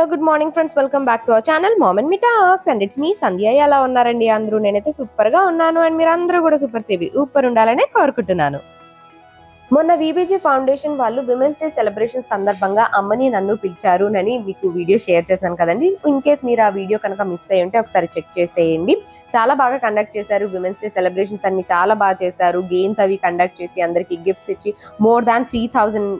Hello good morning friends welcome back to our channel మామన్ me talks and it's me Sandhya ఎలా ఉన్నారండి అందరూ? నేనైతే సూపర్గా ఉన్నాను అండ్ మీరు అందరూ కూడా సూపర్ సేవి సూపర్ ఉండాలనే కోరుకుంటున్నాను. మొన్న విబీజీ ఫౌండేషన్ వాళ్ళు విమెన్స్ డే సెలబ్రేషన్ సందర్భంగా అమ్మని నన్ను పిలిచారు అని మీకు వీడియో షేర్ చేశాను కదండి. ఇన్ కేస్ మీరు ఆ వీడియో కనుక మిస్ అయ్యి ఉంటే ఒకసారి చెక్ చేసేయండి. చాలా బాగా కండక్ట్ చేశారు. విమెన్స్ డే సెలబ్రేషన్స్ అన్ని చాలా బాగా చేశారు. గేమ్స్ అవి కండక్ట్ చేసి అందరికి గిఫ్ట్స్ ఇచ్చి more than three thousand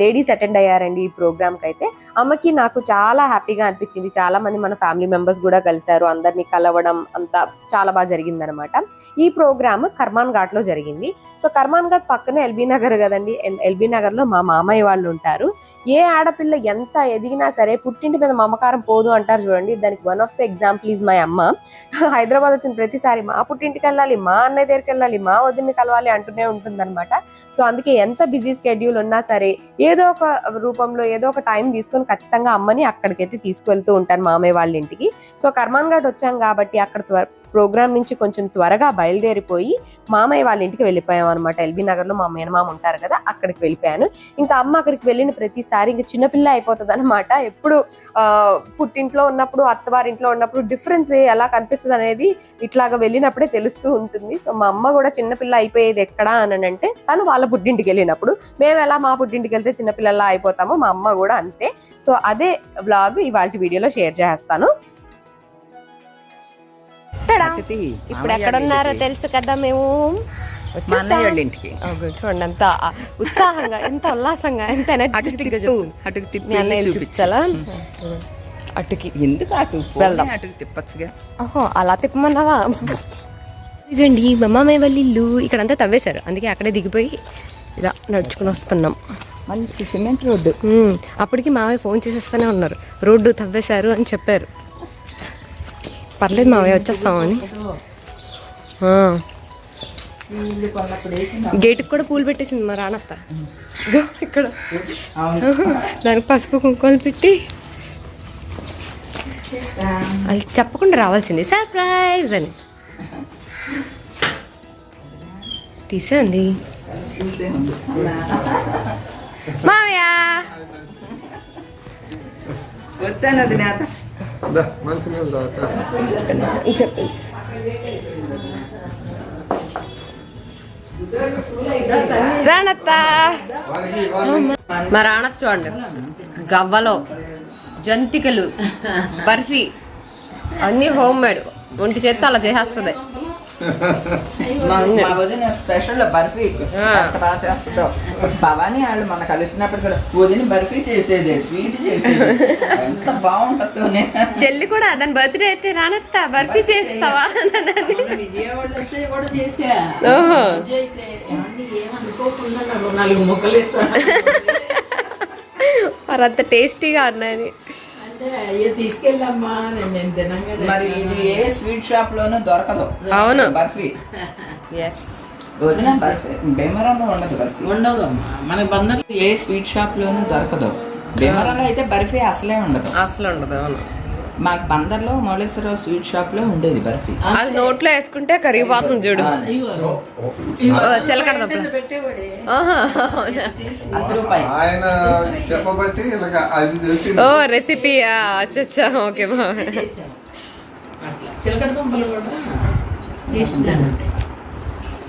ladies attend అయ్యారండి ఈ ప్రోగ్రామ్కి అయితే అమ్మకి నాకు చాలా హ్యాపీగా అనిపించింది. చాలా మంది మన ఫ్యామిలీ మెంబర్స్ కూడా కలిశారు. అందరినీ కలవడం అంతా చాలా బాగా జరిగింది అనమాట ఈ ప్రోగ్రామ్ కర్మాన్ ఘాట్లో జరిగింది. సో కర్మాన్ ఘాట్ పక్కనే ఎల్బీ నగర్ కదండి. ఎల్బీ నగర్లో మా మామయ్య వాళ్ళు ఉంటారు. ఏ ఆడపిల్ల ఎంత ఎదిగినా సరే పుట్టింటి మీద మమకారం పోదు అంటారు చూడండి. దానికి one of the example is my అమ్మ. హైదరాబాద్ వచ్చిన ప్రతిసారి మా పుట్టింటికి వెళ్ళాలి మా అన్నయ్య దగ్గరికి వెళ్ళాలి మా వదిన్ని కలవాలి అంటూనే ఉంటుందన్నమాట. సో అందుకే ఎంత బిజీ స్కెడ్యూల్ ఉన్నా సరే ఏదో ఒక రూపంలో ఏదో ఒక టైం తీసుకొని ఖచ్చితంగా అమ్మని అక్కడికైతే తీసుకువెళ్తూ ఉంటాను మామయ్య వాళ్ళ ఇంటికి. సో కర్మాన్ ఘాట్ వచ్చాం కాబట్టి అక్కడ త్వర ప్రోగ్రామ్ నుంచి కొంచెం త్వరగా బయలుదేరిపోయి మామయ్య వాళ్ళ ఇంటికి వెళ్ళిపోయాం అనమాట ఎల్బీ నగర్లో మా మేనమామ ఉంటారు కదా అక్కడికి వెళ్ళిపోయాను. ఇంకా అమ్మ అక్కడికి వెళ్ళిన ప్రతిసారి ఇంకా చిన్నపిల్ల అయిపోతుంది అనమాట ఎప్పుడు ఆ, పుట్టింట్లో ఉన్నప్పుడు అత్తవారింట్లో ఉన్నప్పుడు డిఫరెన్స్ ఎలా కనిపిస్తుంది అనేది ఇట్లాగా వెళ్ళినప్పుడే తెలుస్తూ ఉంటుంది. సో మా అమ్మ కూడా చిన్నపిల్ల అయిపోయేది ఎక్కడా అని అంటే తను వాళ్ళ పుట్టింటికి వెళ్ళినప్పుడు. మేము ఎలా మా పుట్టింటికి వెళ్తే చిన్నపిల్లలా అయిపోతామో మా అమ్మ కూడా అంతే. సో అదే వ్లాగ్ ఇవాళ వీడియోలో షేర్ చేస్తాను. అతిథి, ఇప్పుడు ఎక్కడ ఉన్నారో. తెలుసు కదా మేము. ఇంటికి. చూడండి ఎంత ఉత్సాహంగా ఎంత ఉల్లాసంగా ఎంత అటుకు ఎనర్జెటిక్గా. చూపించాలా? అటుకి. ఎందుకు అటు? వెళ్దాం. అటుకు తిప్పచ్చుగా. ఓహో అలా తిప్పమన్నావా? ఇదండి మా మామయ్య వాళ్ళ ఇల్లు ఇక్కడంతా తవ్వేశారు. అందుకే అక్కడే దిగిపోయి ఇలా నడుచుకుని వస్తున్నాం. మంచి సిమెంట్ రోడ్డు. అప్పటికి మావయ్య ఫోన్ చేసేస్తూనే ఉన్నారు. రోడ్డు తవ్వేశారు అని చెప్పారు. పర్లేదు మావయ్య వచ్చేస్తామని గేట్కి కూడా పూలు పెట్టేసింది మా రానత్త. ఇక్కడ. దానికి పసుపు కుంకుమలు పెట్టి. అది చెప్పకుండా రావాల్సింది. సర్ప్రైజ్ అని. తీసేయండి. మావయ్య. వచ్చాను అది మా రానత్త చూడండి. గవ్వలో జంతికలు బర్ఫీ అన్నీ హోమ్ మేడ్. ఒంటి చేత్తో అలా చేసేస్తుంది. మా వదిన స్పెషల్ బర్ఫీ భవానీ వాళ్ళు మన కలిసినప్పుడు కూడా వదిన బర్ఫీ చేసేది స్వీట్ చేసేది. ఎంత బాగుంటుందో చెల్లి కూడా దాని బర్త్డే అయితే రానత్త బర్ఫీ చేస్తావా విజయవాడ వస్తే కూడా చేసా. ఏమనుకోకుండా నాలుగు ముక్కలు ఇస్తాను. టేస్టీగా ఉన్నాయి తీసుకెళ్ళమ్మా నేను మేము తినంగానే మరి ఇది ఏ స్వీట్ షాప్ లోనూ దొరకదు. అవును. బర్ఫీ. ఎస్ వదిన బర్ఫీ. భీమవరంలో ఉండదు బర్ఫీ. ఉండదమ్మా. మనకి బందర్ ఏ స్వీట్ షాప్ లోనూ దొరకదు. భీమవరంలో అయితే బర్ఫీ అసలే ఉండదు. అసలు ఉండదు అవును. మాకు బందర్లో మౌలేశ్వరరావు స్వీట్ షాప్లో ఉండేది బర్ఫీ. అది నోట్లో వేసుకుంటే కరిగిపోతుంది చూడు. చిలకడ ఆయన చెప్పబట్టి ఇలాగ అది తెలిసి ఓ రెసిపీ అచ్చచ్చా ఓకే చిలకడ దుంపలు కూడా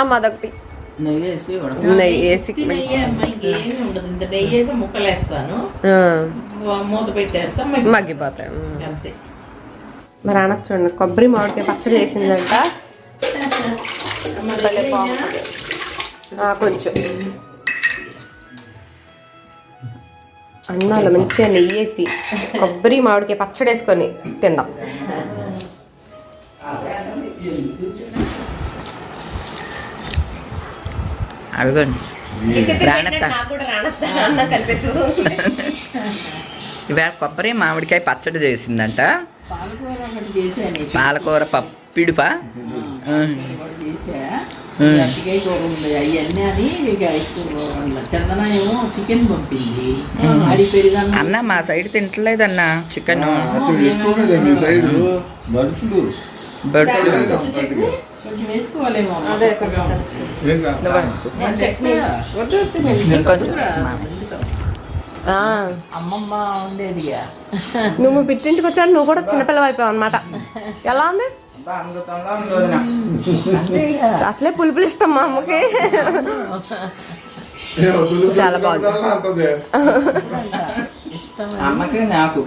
అమ్మ అదొకటి. నెయ్యి వేసి ఉడక నెయ్యి వేసి నెయ్యి అమ్మా ఇంకేమీ ఉండదు ఇంత నెయ్యి వేసి ముక్కలు వేస్తాను ఆ, మూత పెట్టేస్తా మగ్గి- మగ్గిపోతాయి. అంతే మరి అన్న చూడండి కొబ్బరి మామిడికాయ పచ్చడి. ఆ, కొంచెం అన్నాలు మంచిగా నెయ్యి వేసి కొబ్బరి మామిడికాయ పచ్చడి వేసుకొని తిందాం అడగండి ఇవాళ కొబ్బరి మామిడికాయ పచ్చడి చేసిందంట. పాలకూర ఒకటి చేశాను పాలకూర పప్పిడుపా అన్న మా సైడ్ తింటలేదన్న చికెన్. మనుషులు అమ్మమ్మ ఉండేదిగా నువ్వు పిట్టింటికి వచ్చాడు నువ్వు కూడా చిన్నపిల్లవ అయిపోయావు అనమాట ఎలా ఉంది? అసలే పులుపులు ఇష్టం మా అమ్మకి. చాలా బాగుంది. అమ్మకి నాకు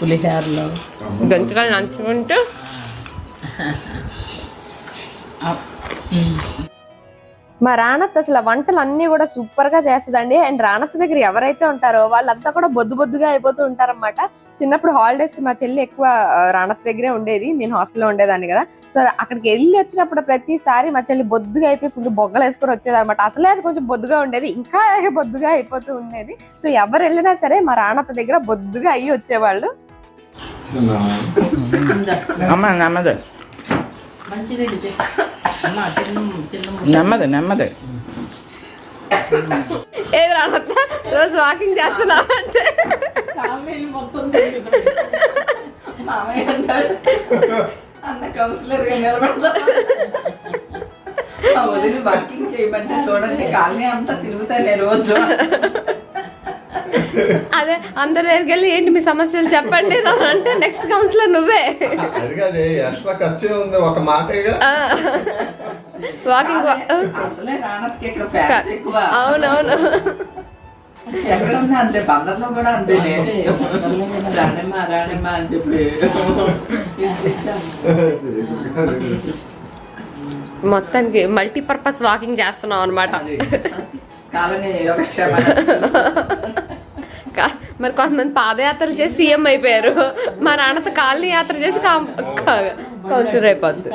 పులిహోరలో. గంటకాయలు నంచుకుంటూ. మా రాణత్ అసలు వంటలు అన్ని కూడా సూపర్గా చేస్తుందండి. అండ్ రాణత్ దగ్గర ఎవరైతే ఉంటారో వాళ్ళంతా కూడా బొద్దు బొద్దుగా అయిపోతూ ఉంటారన్నమాట. చిన్నప్పుడు హాలిడేస్కి మా చెల్లి ఎక్కువ రాణత్ దగ్గరే ఉండేది. నేను హాస్టల్లో ఉండేదాన్ని కదా. సో అక్కడికి వెళ్ళి వచ్చినప్పుడు ప్రతిసారి మా చెల్లి బొద్దుగా అయిపోయి ఫుల్ బొగ్గలు వేసుకొని వచ్చేది అనమాట అసలే అది కొంచెం బొద్దుగా ఉండేది. ఇంకా బొద్దుగా అయిపోతూ ఉండేది. సో ఎవరు వెళ్ళినా సరే మా రాణత్ దగ్గర బొద్దుగా అయ్యి వచ్చేవాళ్ళు. అమ్మ నెమ్మది. నెమ్మది నెమ్మది. ఏది రాణత్ రోజు వాకింగ్ చేస్తున్నా అంటే? అన్న కౌన్సిలర్ వాకింగ్ చేయమంటే చూడండి కాలనీ అంతా తిరుగుతానే రోజు. అదే అందరి దగ్గరికి వెళ్ళి ఏంటి మీ సమస్యలు చెప్పండి అంటే నెక్స్ట్ కౌన్సిలర్ నువ్వే. అది కాదు ఎక్స్ట్రా ఖర్చే ఉంది ఒక మాటేగా. వాకింగ్ అవునవును. ఎక్కడ ఉంది అంతే బందర్లో కూడా అంతే. రాణమ్మ రాణమ్మ అని చెప్పి. మొత్తానికి మల్టీపర్పస్ వాకింగ్ చేస్తున్నాం అనమాట కాలనీ యోగక్షేమ మరి కొంతమంది పాదయాత్రలు చేసి సీఎం అయిపోయారు. మా నాన్నతో కాలనీ యాత్ర చేసి కౌన్సిలర్ అయిపోద్ది.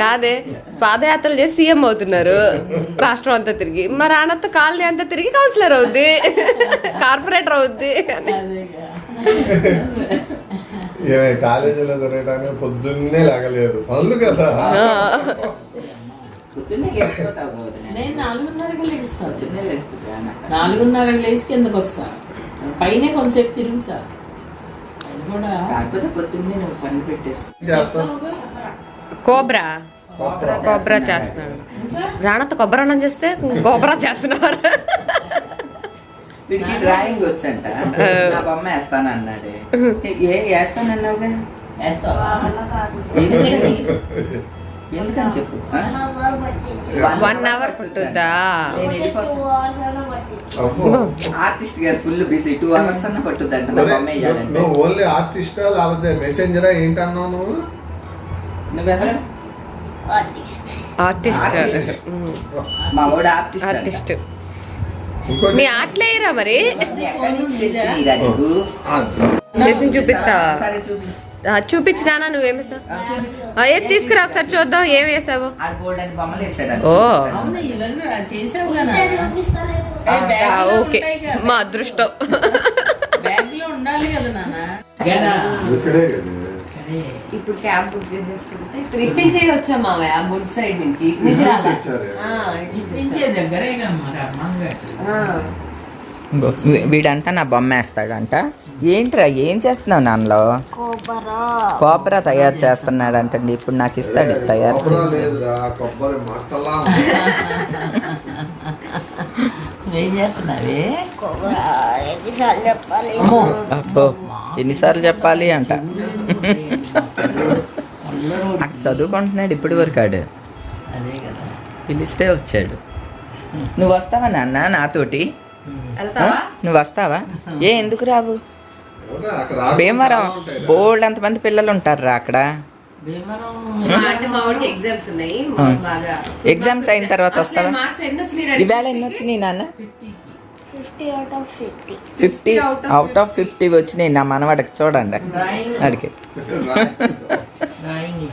కాదే పాదయాత్రలు చేసి సీఎం అవుతున్నారు. రాష్ట్రం అంతా తిరిగి. మా నాన్నతో కాలనీ అంతా తిరిగి కౌన్సిలర్ అవుద్ది. కార్పొరేటర్ అవుద్ది. అని కాలేజీలో తిరగడానికి పొద్దున్నే లాగలేదు. పనులు కదా. పొద్దున్నే లేచిపోతావు కదా వదిన. నేను నాలుగున్నరకి లేస్తాను పొద్దున్నే లేస్తుంది అన్న. నాలుగున్నర లేచి కిందకు వస్తా. పైన కొంతసేపు తిరుగుతా. అది కూడా కాకపోతే పొద్దున్నే నువ్వు పని పెట్టేసి చేస్తాం కోబ్రా. కోబ్రా చేస్తున్నాడు. రాణతో కొబ్బరి అన్నం చేస్తే కోబ్రా చేస్తున్నారు. వీడికి డ్రాయింగ్ వచ్చంట. నా బొమ్మ వేస్తాను అన్నాడు ఏ వేస్తానన్నావుగా? వేస్తావా? ఎందుకని చెప్పు? వన్ అవర్ పట్టుద్దా. ఆర్టిస్ట్ గారు ఫుల్ బిజీ టూ అవర్స్ అన్న పట్టుద్దంట నువ్వు ఓన్లీ ఆర్టిస్టా లేకపోతే మెసెంజరా ఏంటన్నావు నువ్వు? నువ్వెవరు? ఆర్టిస్ట్ మా వాడు ఆర్టిస్ట్ ఆటలేరా మరి? సరే చూపించు ఆ, చూపించినానా నువ్వేమేసావు ఆ, చూపించు. ఏది తీసుకురా ఒకసారి చూద్దాం ఏం వేసావు ఓ. ఓకే. మా అదృష్టం. ఇప్పుడు క్యాబ్ బుక్ చేసేసుకుంటే ఇప్పుడు ఇటు నుంచి వచ్చాం మావయ్య? గుడ్ సైడ్ నుంచి. ఇటు నుంచి రాలా? ఇచ్చారు. వీడంట నా బొమ్మ వేస్తాడంట. ఏంట్రా ఏం చేస్తున్నావు నాన్నలో? కోపరా తయారు చేస్తున్నాడంటండి ఇప్పుడు నాకు ఇస్తాడు తయారు అబ్బో ఎన్నిసార్లు చెప్పాలి అంట. అక్కడ చదువుకుంటున్నాడు ఇప్పటి వరకు ఆడు. అదే కదా. పిలిస్తే వచ్చాడు. నువ్వు వస్తావా నాన్న నాతోటి? నువ్వు వస్తావా? ఏ ఎందుకు రావు? అక్కడ భీమవరం. బోల్డ్ అంతమంది పిల్లలు అక్కడ. అంటే మా వాడికి ఎగ్జామ్స్ అయిన తర్వాత వస్తావా? మార్క్స్ ఎన్ని వచ్చినాయి ఇవాళ ఎన్ని వచ్చినాయి నాన్న? ఫిఫ్టీ అవుట్ ఆఫ్ ఫిఫ్టీ వచ్చినాయి నా మనవాడికి చూడండి. డ్రాయింగ్ అడిగి. డ్రాయింగ్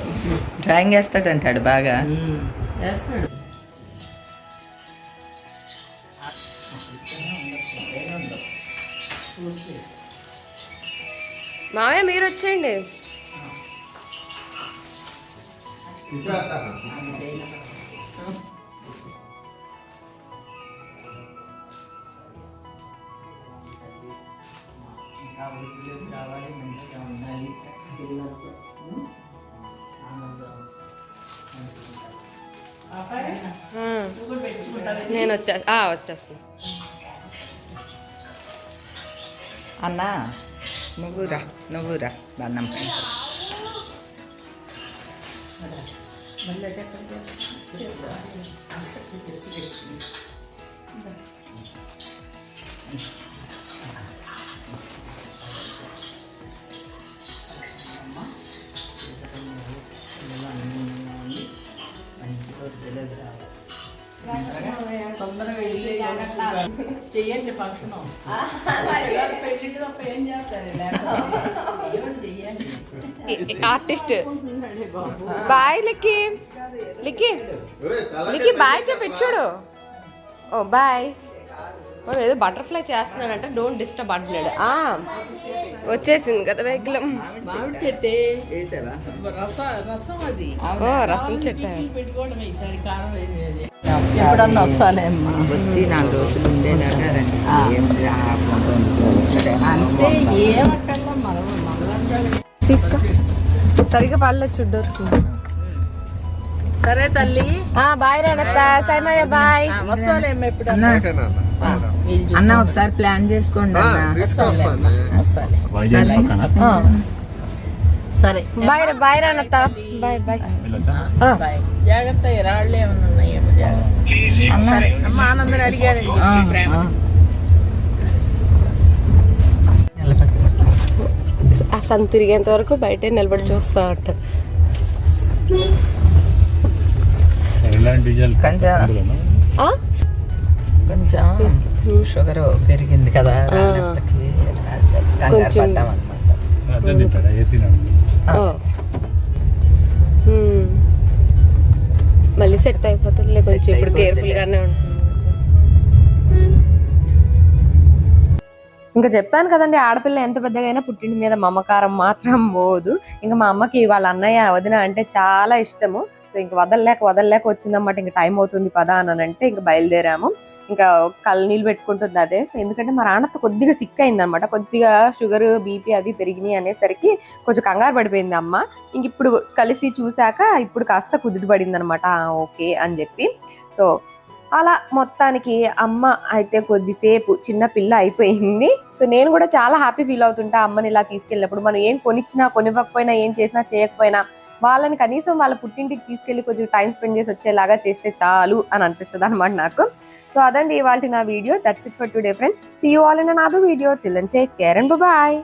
డ్రాయింగ్ వేస్తాడంటాడు బాగా. మావయ్య మీరు వచ్చేయండి. ఉమ్. నువ్వు కూడా పెట్టుకుంటావా నేను వచ్చే ఆ, వచ్చేస్తాను అన్నా నువ్వు రా నువ్వు రా దండం తొందరగా చెయ్యండి ఫంక్షన్. తప్ప ఏం చేస్తారు? ఆర్టిస్ట్. బాయ్ లిక్కి. లిక్కి. లిక్కి బాయ్ చెప్పి చూడు ఓ బాయ్. వాడు ఏదో బటర్ఫ్లై చేస్తున్నాడంటే డోంట్ డిస్టర్బ్ అంటున్నాడు. ఆ, వచ్చేసింది కదా వెహికల్. మామిడి చెట్టే. వేసావా? రస రసం అది. ఓ రసం చెట్టు. పెట్టుకోవడం ఈసారి కారం ఎప్పుడన్నా వస్తాలే అమ్మా వచ్చి నాలుగు రోజులు రండి. మనం మనందరం తీసుకో. సరిగా పడలేదు చూడ్డు సరే తల్లి. Bye రణత్త సైమయ్య bye. వస్తాలేమ్మ అన్నా ఒకసారి ప్లాన్ చేసుకోండి అన్న. వస్తాలే. సరే. బాయ్ రా- బాయ్ రణత్త బాయ్ బాయ్. జాగ్రత్త రాళ్ళు ఏమన్నా ఉన్నాయేమో జాగ్రత్త? సరే అమ్మ ఆనందం అడిగారు ప్రేమ. ఆ. సన్ తిరిగేంత వరకు బయటే నిలబడి చూస్తా ఉంటా రిలయన్స్ డీజిల్? కొంచెం అందులోనా? ఆ? కొంచెం షుగర్ పెరిగింది కదా. రాత్రికి కంగారు కొంచెం. మళ్ళీ సెట్ అయిపోతుంది కొంచెం ఇప్పుడు. కేర్ఫుల్ గానే ఉంటుంది ఇంకా చెప్పాను కదండి ఆడపిల్ల ఎంత పెద్దగా అయినా పుట్టింటి మీద మమకారం మాత్రం పోదు. ఇంకా మా అమ్మకి వాళ్ళ అన్నయ్య వదిన అంటే చాలా ఇష్టము. సో ఇంక వదలలేక వదలలేక వచ్చిందన్నమాట. ఇంకా టైం అవుతుంది పదా అని అంటే ఇంకా బయలుదేరాము. ఇంకా కళ్ళు నీళ్ళు పెట్టుకుంటుంది అదే. సో ఎందుకంటే మా నాన్నతో కొద్దిగా సిక్ అయింది అనమాట కొద్దిగా షుగర్ బీపీ అవి పెరిగినాయి అనేసరికి కొంచెం కంగారు పడిపోయింది అమ్మ. ఇంక ఇప్పుడు కలిసి చూశాక ఇప్పుడు కాస్త కుదుట పడింది అనమాట ఓకే అని చెప్పి. సో అలా మొత్తానికి అమ్మ అయితే కొద్దిసేపు చిన్న పిల్ల అయిపోయింది. సో నేను కూడా చాలా హ్యాపీ ఫీల్ అవుతుంటా అమ్మని ఇలా తీసుకెళ్ళినప్పుడు. మనం ఏం కొనిచ్చినా కొనివ్వకపోయినా ఏం చేసినా చేయకపోయినా వాళ్ళని కనీసం వాళ్ళ పుట్టింటికి తీసుకెళ్ళి కొంచెం టైం స్పెండ్ చేసి వచ్చేలాగా చేస్తే చాలు అని అనిపిస్తుంది అనమాట నాకు. సో అదండి ఇవాళ నా video that's it for today friends see you all in another video till and take care and bye